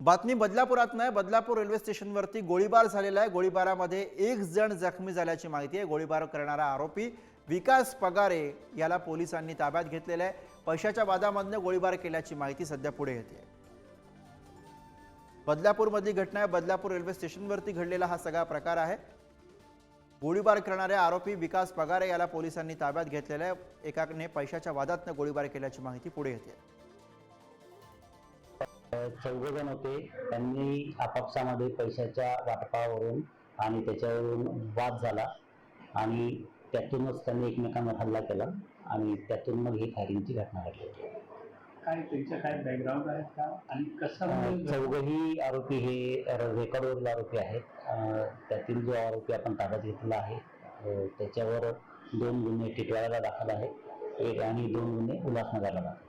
बातमी बदलापुरात नाही बदलापूर रेल्वे स्टेशनवरती गोळीबार झालेला आहे. गोळीबारामध्ये एक जण जखमी झाल्याची माहिती आहे. गोळीबार करणारा आरोपी विकास पगारे याला पोलिसांनी ताब्यात घेतलेला आहे. पैशाच्या वादामधनं गोळीबार केल्याची माहिती सध्या पुढे येते. बदलापूरमधली घटना आहे. बदलापूर रेल्वे स्टेशनवरती घडलेला हा सगळा प्रकार आहे. गोळीबार करणारे आरोपी विकास पगारे याला पोलिसांनी ताब्यात घेतलेला आहे. एकाने पैशाच्या वादातनं गोळीबार केल्याची माहिती पुढे येते. चौघ जण होते. त्यांनी आपापसामध्ये पैशाच्या वाटपावरून आणि त्याच्यावरून वाद झाला. आणि त्यातूनच त्यांनी एकमेकांवर हल्ला केला आणि त्यातून मग ही फायरिंगची घटना घडली. काय त्यांच्या काय बॅकग्राऊंड आहे का? आणि कसं म्हणजे चौघही आरोपी हे रेकॉर्डवरील आरोपी आहेत. त्यातील जो आरोपी आपण ताब्यात घेतलेला आहे त्याच्यावर दोन गुन्हे टिटवाळ्याला दाखल आहेत. एक आणि दोन गुन्हे उल्हासनगरला दाखल आहेत.